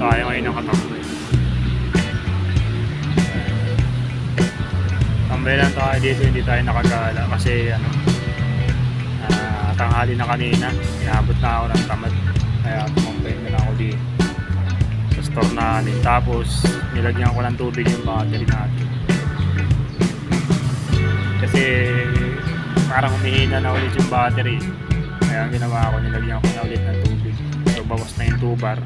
tayo ngayon ng katambay. Tambay lang tayo dito, hindi tayo nakagala kasi ano, ah, tanghali na kanina, inabot na ako ng tamad. Kaya tumambay na ako dito sa store natin. Tapos, nilagyan ko ng tubig yung battery natin. Kasi parang humihina na ulit yung battery. Kaya ginawa ko, nilagyan ko na ulit ng tubig. So, bawas na yung 2 bar.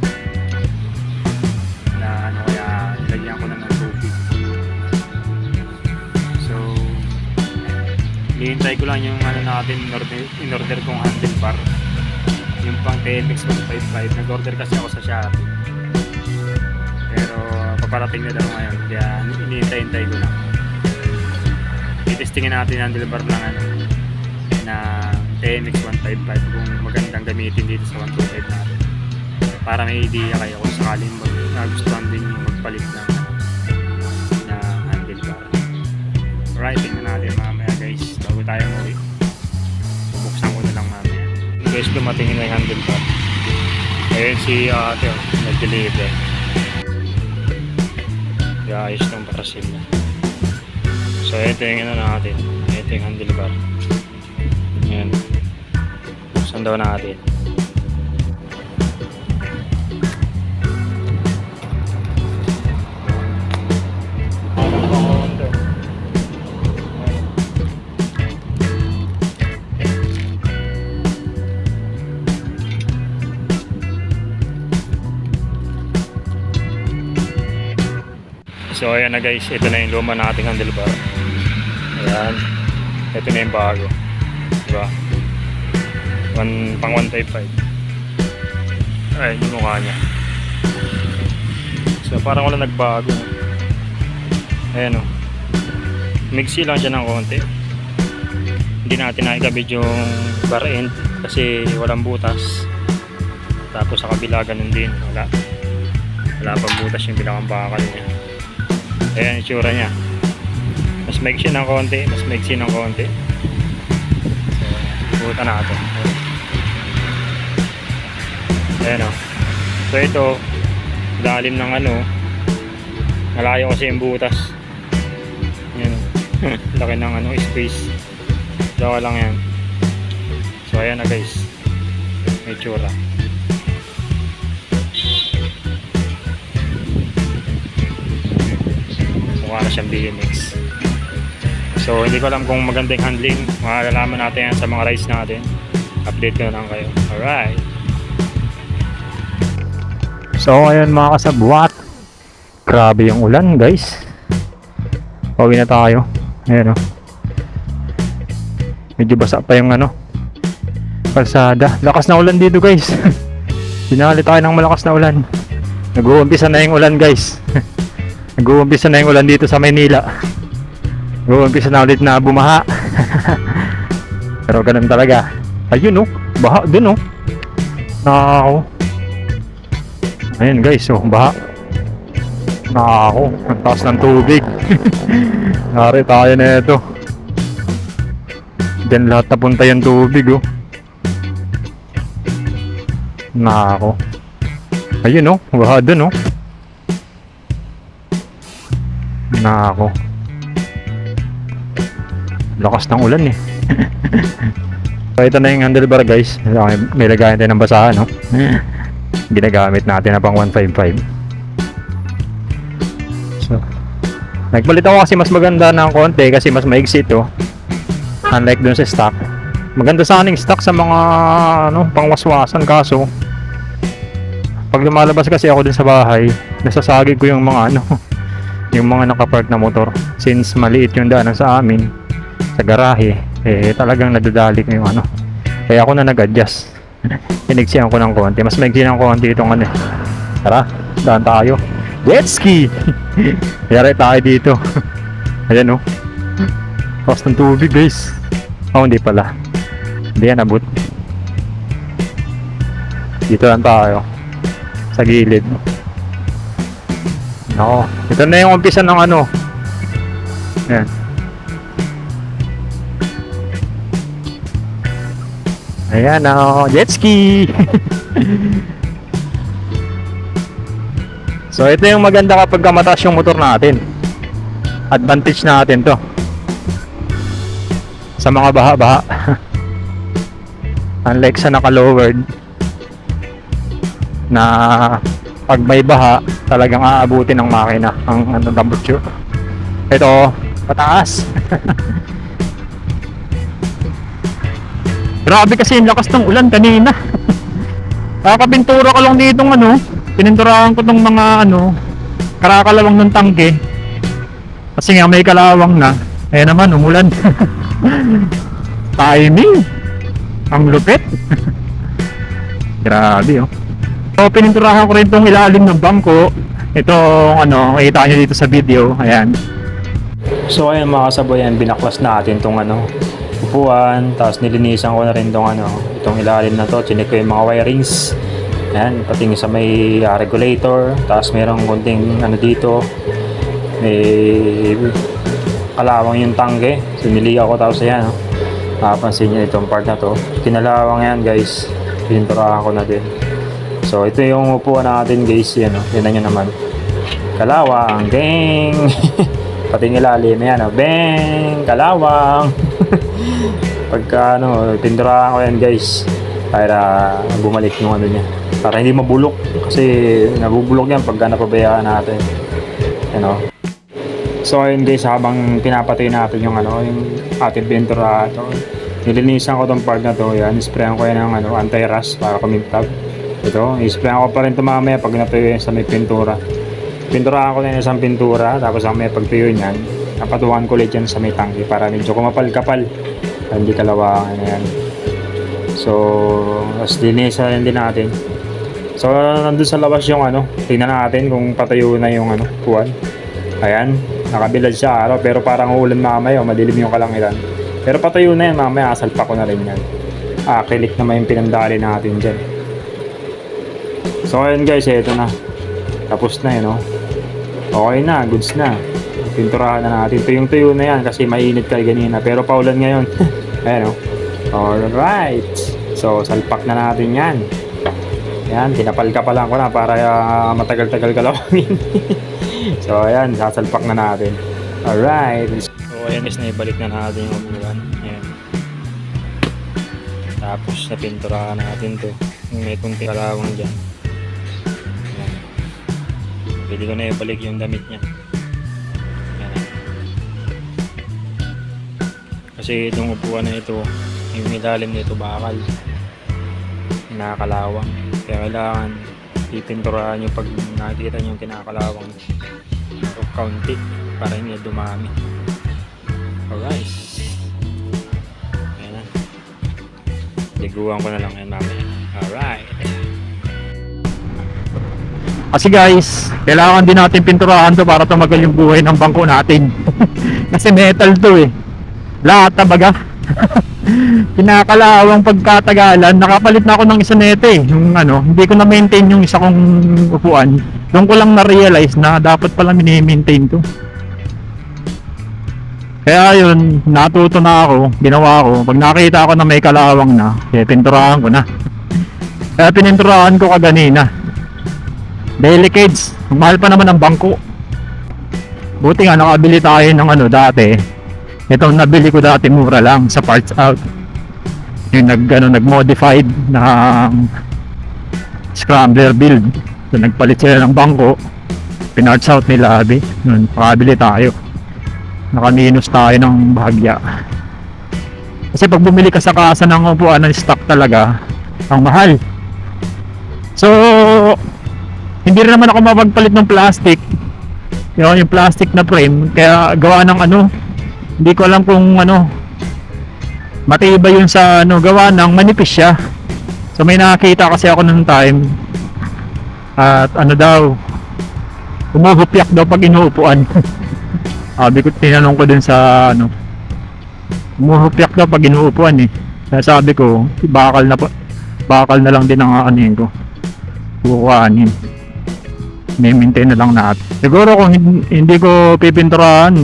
Ano kaya, nilagyan ko na ng tubig. So, hihintay ko lang yung ano natin, in-order, in-order kong handlebar. Yung pang TMX 155. Nag-order kasi ako sa Shopee. Pero paparating na daw ngayon. Kaya inihintay-hintay ko lang. Itestingin natin ang handlebar ng ano, na TMX 155 kung magandang gamitin dito sa 125 natin. Para may idea kayo kung sakaling mag nagustuhan din yung magpalit ng na handlebar. Alright, tingnan natin mamaya guys. Bago tayo umuwi. Bubuksan ko na lang mamaya. Guys, dumating na yung handlebar. Ayun si ate, oh, nag-deliver. Ayos ng parasil niya. So, ito yung ano natin. Ito yung handlebar. Ayan. Buksan daw natin. So ayan na guys, ito na yung luma nating handlebar. Ayan. Ito na yung bago. Diba? One, pang 155. Ay, yung mukha niya. So parang wala nagbago. Ayan o. Mixi lang siya ng konti. Hindi natin nakikabit yung bar end kasi walang butas. Tapos sa kabila ganun din. Wala. Wala pang butas yung bilang bakal niya. Ayan yung tsura niya. Mas maiksi ng konti, mas maiksi ng konti. So, buta natin. Ayan o. So ito, lalim ng ano, malayo kasi yung butas. Ayan o. Laki ng ano, space. Dawa lang yan. So ayan na guys. May tsura. Na siyang BMX so hindi ko alam kung magandang handling. Makakalaman natin yan sa mga rides natin. Update ko na lang kayo. Alright. So ayun mga kasabwat grabe yung ulan guys. Pauwi na tayo. Ayan o medyo basa pa yung ano kalsada. Lakas na ulan dito guys. Sinali tayo ng malakas na ulan. Nag-uumpisa na yung ulan guys Nag-uumpisa na yung ulan dito sa Maynila. Nag-uumpisa na ulit na bumaha. Pero ganun talaga. Ayun oh, baha dun oh. Nako. Ayun guys, oh, baha. Nako, ang taas ng tubig. Nari tayo na ito. Diyan lahat napunta yung tubig oh. Nako. Ayun oh, baha dun oh. Na ako. Lakas ng ulan eh. so ito na yung handlebar guys. May lagayan tayo ng basahan no. Ginagamit natin na pang 155. So, nagpalit ako kasi mas maganda ng konti kasi mas maigsi ito. Unlike dun sa stock. Maganda sana yung stock sa mga ano, pangwaswasan kaso pag lumalabas kasi ako dun sa bahay, nasasagig ko yung mga ano, yung mga nakapark na motor since maliit yung daanan sa amin sa garahe eh talagang nadadalik yung ano. Kaya ako na nag-adjust. Pinigsihan ko ng konti. Mas maigsi ng konti itong ano eh. tara daan tayo. Jet ski! Yari tayo dito. Ayan oh. Tapos ng tubig guys. Oh hindi pala. Hindi yan abot. Dito lang tayo. Sa gilid Nako, ito na yung umpisa ng ano. Yan. Ayan, oh, jet ski. So ito yung maganda kapag mataas yung motor natin. Advantage natin to. Sa mga baha-baha. Unlike sa naka-lowered na pag may baha, talagang aabutin ng makina ang ano tambutso. Ito, pataas. Grabe kasi yung lakas ng ulan kanina. Kakapintura ko lang dito ano, pininturahan ko tong mga ano, karakalawang ng tangke. Kasi nga may kalawang na. Ayan naman, umulan. Timing. Ang lupit. Grabe oh. So, pininturahan ko rin itong ilalim ng bangko. Ito, ano, makita nyo dito sa video. Ayan. So, ayun mga kasabayan, binaklas natin itong ano, upuan. Tapos nilinisan ko na rin itong ano, itong ilalim na to. Chinik ko yung mga wirings. Ayan, pati sa may ah, regulator. Tapos merong konting ano dito. May kalawang yung tangke. So, niliga ko tapos ayan, oh. Mapapansin nyo itong part na to. Kinalawang yan guys. Pininturahan ko na din. So, ito yung upuan natin guys. Yan, oh. Yan nyo naman. Kalawang. Ding! Pati yung ilalim. Yan, oh. Bang! Kalawang! Pagka, ano, pinturahan ko yan guys. Para bumalik yung ano niya. Para hindi mabulok. Kasi nabubulok yan pagka napabayaan natin. Yan, oh. So ayun guys, habang pinapatay natin yung ano, yung ating pintura to. Nilinisan ko tong part na to, yan. Sprayan ko yan ng ano, anti-rust para kumintab. Ito, isprayan ko pa rin ito mamaya pag natuyo yan sa may pintura. Pinturahan ko na yung isang pintura, tapos mamaya pag tuyo niyan, napatuhan ko ulit yan sa may tangke para medyo kumapal-kapal. Hindi kalawangan na yan. So, tapos linisan din natin. So, nandun sa labas yung ano, tingnan natin kung patayo na yung ano, kuwan. Ayan, nakabilad siya araw pero parang uulan mamaya o madilim yung kalangitan. Pero patayo na yan mamaya, asalpa ko na rin yan. Acrylic naman yung pinandali natin dyan. So ayun guys, ito na. Tapos na yun, oh. Okay na, goods na. Pinturahan na natin. Tuyong tuyo na yan kasi mainit kay ganina. Pero paulan ngayon. Ayan, oh. Alright. So, salpak na natin yan. Yan, tinapal-kapalan ko na para ah, matagal-tagal kalawangin. so, ayan, sasalpak na natin. Alright. So, ayan is naibalik na natin yung upuan. Ayan. Tapos, napinturahan natin to. May kunting kalawang dyan. Pwede ko na ibalik yung damit niya. Kasi itong upuan na ito, yung ilalim nito bakal. Kinakalawang. Kaya kailangan pipinturahan nyo pag nakikita nyo yung kinakalawang o kaunti para hindi dumami. Alright. Ayan na. Liguan ko na lang yan mamaya. Alright. Kasi guys, kailangan din natin pinturahan to para tumagal yung buhay ng bangko natin. Kasi metal to eh. Lahat tabaga. Kinakalawang pagkatagalan, nakapalit na ako ng isa nito eh. Yung ano, hindi ko na maintain yung isa kong upuan. Doon ko lang na-realize na dapat pala mini-maintain to. Kaya yun, natuto na ako, ginawa ko. Pag nakita ko na may kalawang na, eh, pinturahan ko na. Kaya pininturahan ko kaganina. Delicades, mahal pa naman ang bangko. Buti nga nakabili tayo ng ano dati. Itong nabili ko dati mura lang sa parts out. Yung nag ano nag-modified na scrambler build. So nagpalit sila ng bangko. Pinarts out nila abi. Nun, makabili tayo. Nakaminus tayo ng bahagya. Kasi pag bumili ka sa kasa ng upuan ng stock talaga, ang mahal. So, hindi rin naman ako mapagpalit ng plastic. Yung, yung plastic na frame, kaya gawa ng ano, hindi ko alam kung ano, matibay yun sa ano, gawa ng manipis siya. So may nakakita kasi ako nung time, at ano daw, umuhupyak daw pag inuupuan. Sabi ko, tinanong ko dun sa ano, umuhupyak daw pag inuupuan eh. Kaya sabi ko, bakal na, bakal na lang din ang aanin ko. Kukuhanin maintain na lang natin. Siguro kung hin- hindi ko pipinturahan,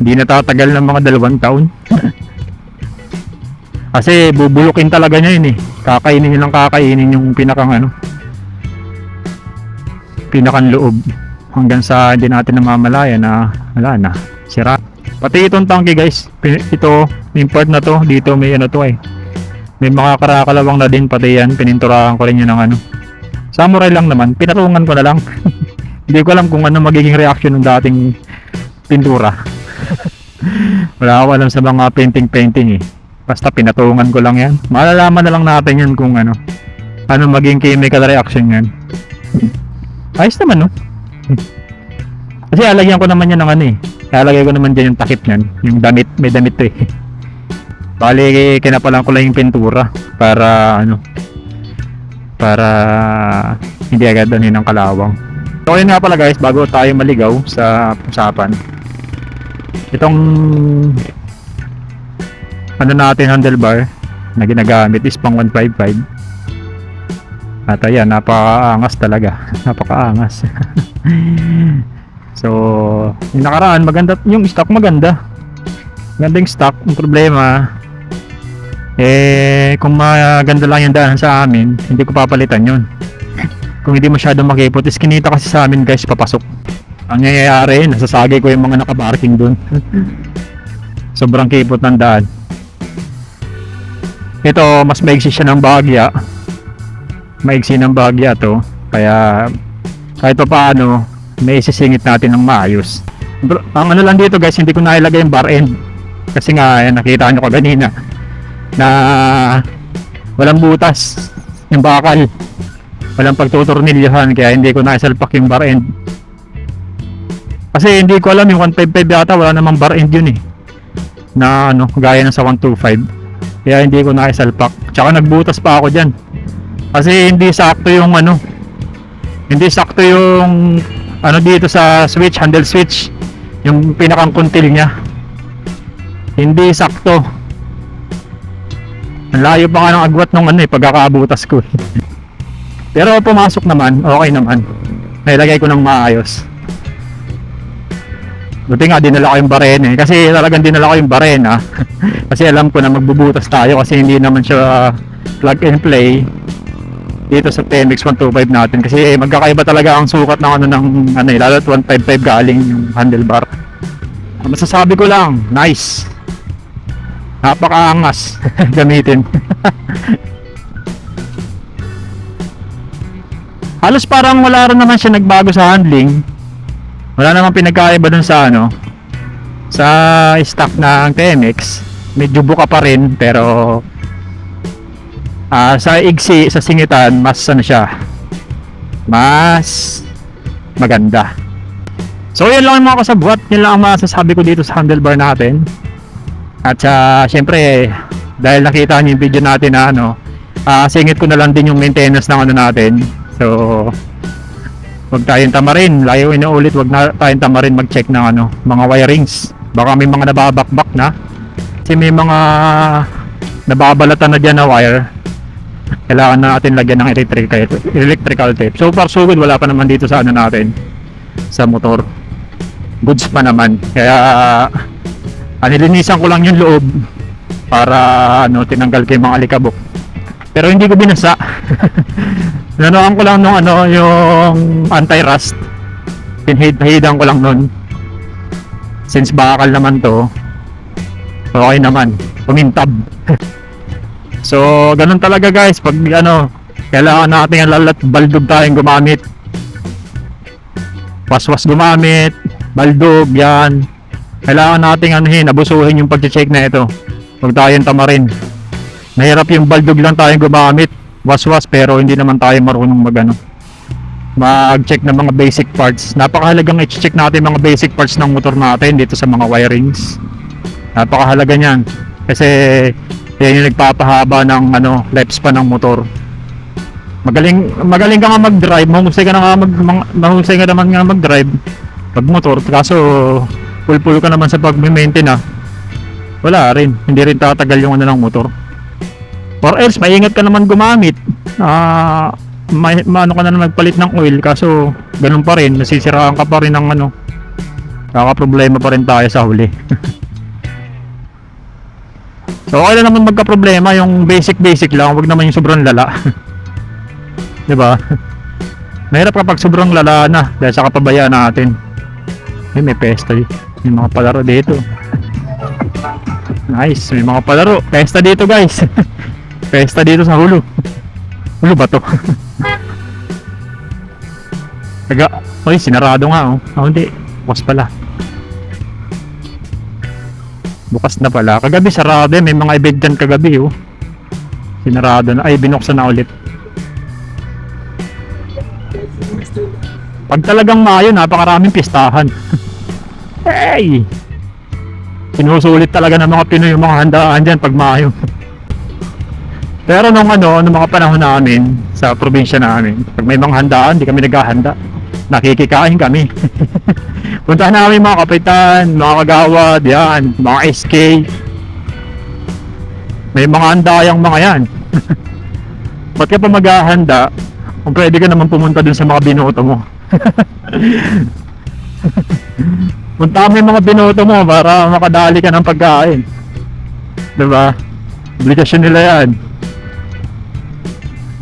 hindi natatagal ng mga dalawang taon. Kasi bubulukin talaga niya yun eh. Kakainin nilang kakainin yung pinakang ano. Pinakang loob. hanggang sa hindi natin namamalaya na wala na, sira. Pati itong tangke guys, ito, import na to, dito may ano to eh. May mga karakalawang na din pati yan, pininturahan ko rin yun ng ano. Samurai lang naman, pinatungan ko na lang. Hindi ko alam kung ano magiging reaction ng dating pintura. Wala ako alam sa mga painting-painting eh. Basta pinatungan ko lang yan. Malalaman na lang natin yan kung ano. Ano maging chemical reaction yan. Ayos naman no. Kasi alagyan ko naman yan ng ano eh. Lalagay ko naman dyan yung takip niyan. Yung damit, may damit to eh. Bali, kinapalan ko lang yung pintura para ano para hindi agad ano ng kalawang. So yun nga pala guys, bago tayo maligaw sa usapan. Itong ano natin handlebar na ginagamit is pang 155. At ayan, napakaangas talaga. Napakaangas. so, yung nakaraan, maganda, yung stock maganda. Magandang stock. Ang problema, eh, kung maganda lang yung daan sa amin, hindi ko papalitan yun. Kung hindi masyadong makipot, is kinita kasi sa amin guys, papasok. Ang nangyayari, nasasagay ko yung mga nakaparking dun. Sobrang kipot ng daan. Ito, mas maigsi siya ng bahagya. Maigsi ng bahagya to. Kaya, kahit pa paano, may isisingit natin ng maayos. Bro, ang ano lang dito guys, hindi ko nailagay yung bar end. Kasi nga, eh, nakita nyo ko kanina na walang butas yung bakal. Walang pagtutornilyohan kaya hindi ko naisalpak yung bar end. Kasi hindi ko alam yung 155 yata wala namang bar end yun eh. Na ano, gaya ng sa 125. Kaya hindi ko naisalpak. Tsaka nagbutas pa ako dyan. Kasi hindi sakto yung ano. Hindi sakto yung ano dito sa switch, handle switch. Yung pinakang kuntil niya. Hindi sakto. Ang layo pa nga ng agwat nung ano eh, pagkakaabutas ko eh. Pero pumasok naman, okay naman. Nailagay ko ng maayos. Buti nga dinala ko yung barena eh. Kasi talagang dinala ko yung barena. kasi alam ko na magbubutas tayo kasi hindi naman siya plug and play dito sa TMX 125 natin kasi magkakaiba talaga ang sukat ng ano ng ano eh, lalo at 155 galing yung handlebar. Masasabi ko lang, nice. Napakaangas gamitin. Halos parang wala rin naman siya nagbago sa handling. Wala namang pinagkaiba dun sa ano sa stock ng TMX. Medyo buka pa rin pero ah sa igsi sa singitan mas ano siya mas maganda. So yun lang mga kasabwat, yun lang ang masasabi ko dito sa handlebar natin. At sa syempre dahil nakita niyo yung video natin na ano, ah singit ko na lang din yung maintenance ng ano natin. So wag tayong tamarin, layo inuulit, wag na tayong tamarin mag-check ng ano, mga wirings. Baka may mga nababakbak na. Kasi may mga nababalatan na dyan na wire. Kailangan na natin lagyan ng electrical, electrical tape. So far so good, wala pa naman dito sa ano natin sa motor. Goods pa naman. Kaya Ah, nilinisan ko lang yung loob para ano tinanggal ko yung mga alikabok. Pero hindi ko binasa. Nanoan ko lang nung ano yung anti-rust. Pinhid-hidan ko lang nun. Since bakal naman to. Okay naman. Pumintab. so, ganun talaga guys. Pag ano, kailangan natin ang lalat baldog tayong gumamit. Waswas gumamit. Baldog, yan kailangan nating anuhin, abusuhin yung pag-check na ito. Huwag tayong tamarin. Mahirap yung baldog lang tayong gumamit. Waswas pero hindi naman tayo marunong magano mag-check ng mga basic parts. Napakahalagang i-check natin mga basic parts ng motor natin dito sa mga wirings. Napakahalaga niyan. Kasi yan yung nagpapahaba ng ano, lifespan ng motor. Magaling magaling ka nga mag-drive, mahusay ka na nga mag, mahusay ka naman nga mag-drive pag motor. Kaso full-full ka naman sa pag-maintain ah. Wala rin. Hindi rin tatagal yung ano ng motor. Or else, maingat ka naman gumamit. Ah, may, maano ka na naman magpalit ng oil kaso ganun pa rin, nasisiraan ka pa rin ng ano. Kaka-problema pa rin tayo sa huli. so okay lang naman magka-problema yung basic basic lang, wag naman yung sobrang lala. ba? Mahirap kapag sobrang lala na dahil sa kapabayaan natin. Ay, may pesta dito. May mga palaro dito. Nice, may mga palaro. Pesta dito guys. Pesta dito sa hulo. Hulo ba to? Taga, oy, sinarado nga oh. Oh, hindi. Bukas pala. Bukas na pala. Kagabi sarado eh. May mga event dyan kagabi oh. Sinarado na. Ay, binuksan na ulit. Pag talagang Mayo, napakaraming pistahan. hey! Sinusulit talaga ng mga Pinoy yung mga handaan dyan pag Mayo. Pero nung ano, nung mga panahon namin sa probinsya namin, pag may mga handaan, di kami naghahanda. Nakikikain kami. Puntahan namin mga kapitan, mga kagawad, yan, mga SK. May mga handayang mga yan. Ba't ka pa maghahanda kung pwede ka naman pumunta dun sa mga binoto mo? Punta mo yung mga binoto mo para makadali ka ng pagkain. Diba? Obligasyon nila yan.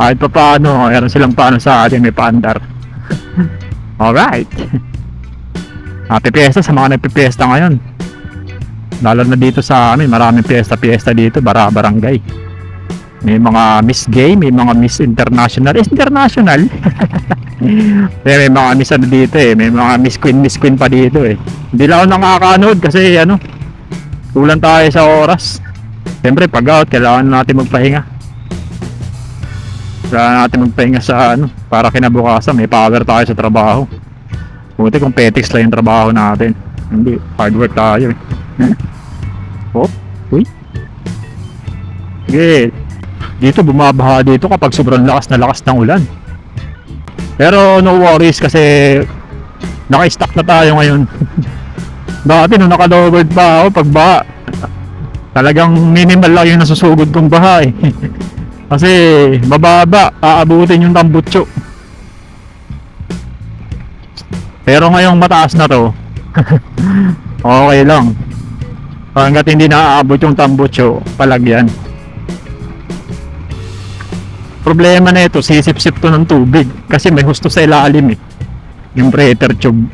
Kahit pa paano, meron silang paano sa atin, may paandar. Alright. Happy Fiesta sa mga nagpipiesta ngayon. Lalo na dito sa amin, maraming fiesta-fiesta dito, bara barangay. May mga Miss Gay, may mga Miss International. Is international? Kaya may mga Miss ano dito eh, may mga Miss Queen, Miss Queen pa dito eh. Hindi lang ako nakakanood kasi ano, kulang tayo sa oras. Siyempre, pag out, kailangan natin magpahinga. Kailangan natin magpahinga sa ano, para kinabukasan, may power tayo sa trabaho. Buti kung petics lang yung trabaho natin. Hindi, hard work tayo eh. oh, uy. Sige, dito bumabaha dito kapag sobrang lakas na lakas ng ulan. Pero no worries kasi naka-stack na tayo ngayon. Dati nung naka-lowered pa ako pag baha, talagang minimal lang yung nasusugod kong baha eh. kasi mababa, aabutin yung tambutso. Pero ngayong mataas na to, okay lang. Hanggat hindi naaabot yung tambutso, palagyan. Problema na ito, sisip-sip to ng tubig kasi may husto sa ilalim eh. Yung breather tube.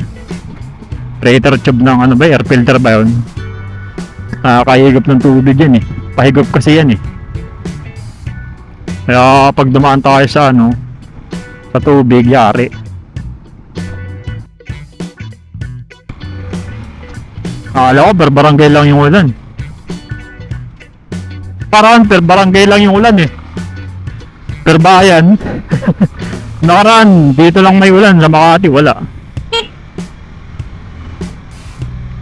Breather tube ng ano ba, air filter ba yun? Nakakahigop ng tubig yan eh. Pahigop kasi yan eh. Kaya pag dumaan tayo sa ano, sa tubig, yari. Akala ko, per barangay lang yung ulan. Parang per barangay lang yung ulan eh. Per bayan. Nakaraan, dito lang may ulan. Sa Makati, wala.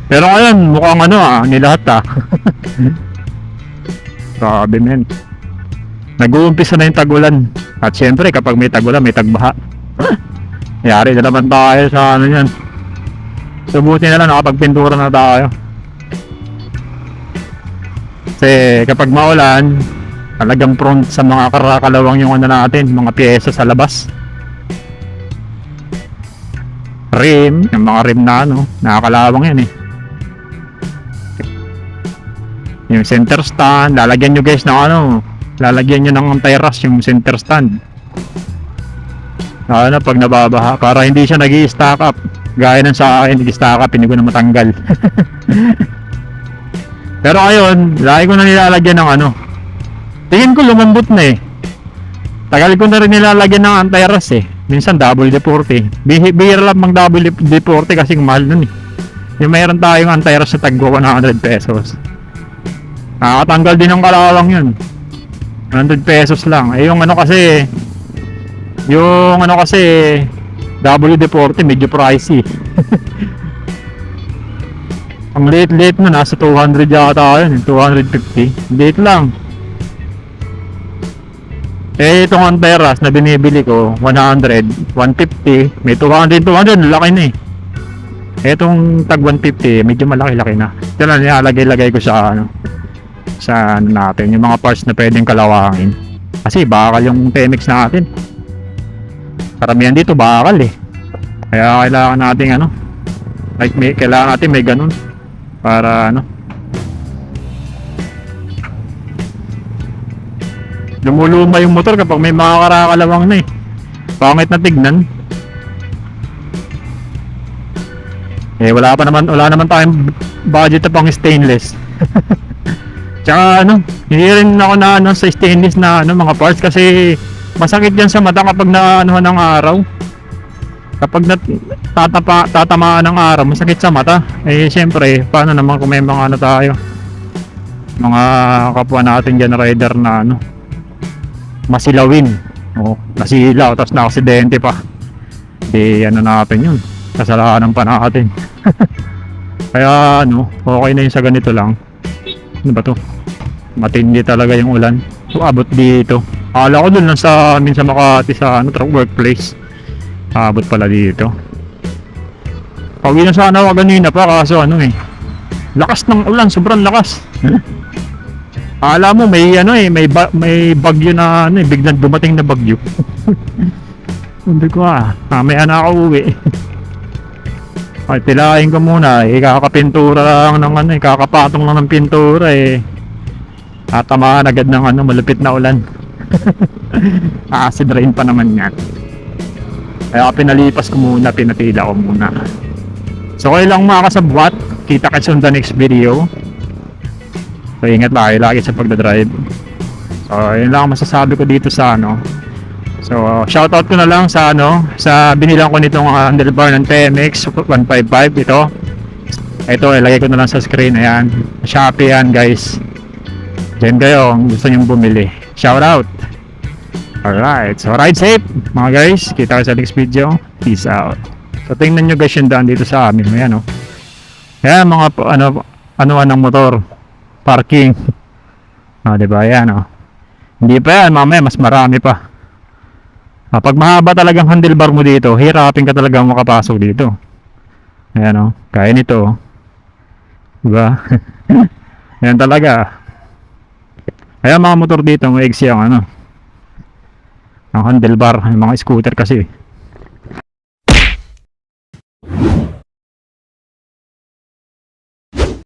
Pero ngayon, mukhang ano ah, nilahat ah. Grabe men. Nag-uumpisa na yung tagulan. At syempre, kapag may tagulan, may tagbaha. Yari na naman tayo sa ano yan. Subuti na lang, nakapagpintura na tayo. Kasi kapag maulan, talagang prone sa mga karakalawang yung ano natin, mga pyesa sa labas. Rim, yung mga rim na ano, nakakalawang yan eh. Yung center stand, lalagyan nyo guys ng ano, lalagyan nyo ng anti-rust yung center stand. Ano, pag nababaha, para hindi siya nag stack up. Gaya ng sa akin, nag-stack up, hindi ko na matanggal. Pero ngayon, lagi ko na nilalagyan ng ano, Tingin ko lumambot na eh. Tagal ko na rin nilalagyan ng anti-rust eh. Minsan double deporte. Bihi bihira lang mang double deporte kasi mahal nun eh. Yung mayroon tayong anti-rust sa tagwa 100 pesos. Nakakatanggal din ng kalawang yun. 100 pesos lang. Eh yung ano kasi, yung ano kasi, double deporte medyo pricey. Ang late-late mo, nasa 200 yata yun, 250. Late lang. Eh, itong Anteras na binibili ko, 100, 150, may 200, 200, laki na eh. Etong tag 150, medyo malaki-laki na. Ito lang, nilalagay-lagay ko sa ano, sa ano natin, yung mga parts na pwedeng kalawangin. Kasi bakal yung Temex natin. Karamihan dito bakal eh. Kaya kailangan natin ano, like may, kailangan natin may ganun para ano. Lumuluma yung motor kapag may mga karakalawang na eh. Pangit na tignan. Eh wala pa naman wala naman tayong budget na pang stainless. Tsaka ano, hindi ako na ano sa stainless na ano mga parts kasi masakit yan sa mata kapag na ano ng araw. Kapag nat tatapa, tatamaan ng araw, masakit sa mata. Eh syempre, paano naman kung may mga ano tayo? Mga kapwa natin dyan rider na ano, masilawin. O, nasilaw, tapos na-aksidente pa. Di ano natin yun. Kasalanan pa natin. Kaya ano, okay na yun sa ganito lang. Ano ba to? Matindi talaga yung ulan. So, abot dito. Akala ko dun lang sa amin sa Makati sa ano, truck workplace. Abot pala dito. Pauwi na sana ako kanina pa kaso ano eh. Lakas ng ulan, sobrang lakas. Akala mo may ano eh, may ba- may bagyo na ano eh, biglang dumating na bagyo. Hindi ko ah, mamaya na ako uwi. Ay, tilahin ko muna eh, kakapintura lang ng ano eh, kakapatong lang ng pintura eh. Tatamaan agad ng ano, malupit na ulan. Acid rain pa naman yan. Kaya pinalipas ko muna, pinatila ko muna. So kayo lang mga kasabwat, kita kayo sa next video. So ingat lagi lagi sa pagdadrive. So yun lang ang masasabi ko dito sa ano. So shoutout ko na lang sa ano, sa binilang ko nitong uh, handlebar ng TMX 155 ito. Ito ilagay ko na lang sa screen ayan. Shopee yan guys. Diyan kayo kung gusto nyong bumili. Shout out. Alright, so ride safe mga guys. Kita ko sa next video. Peace out. So tingnan nyo guys yung daan dito sa amin. Ayan o. Ayan mga ano, ano ng motor. Parking. Ah, di ba? Ayan o. Hindi pa yan. Mamaya mas marami pa. Ah, pag mahaba talagang handlebar mo dito, hirapin ka talaga makapasok dito. Ayan o. Kaya nito. oh. Diba? Ayan talaga. Kaya mga motor dito, may ang ano. Ang handlebar, yung mga scooter kasi.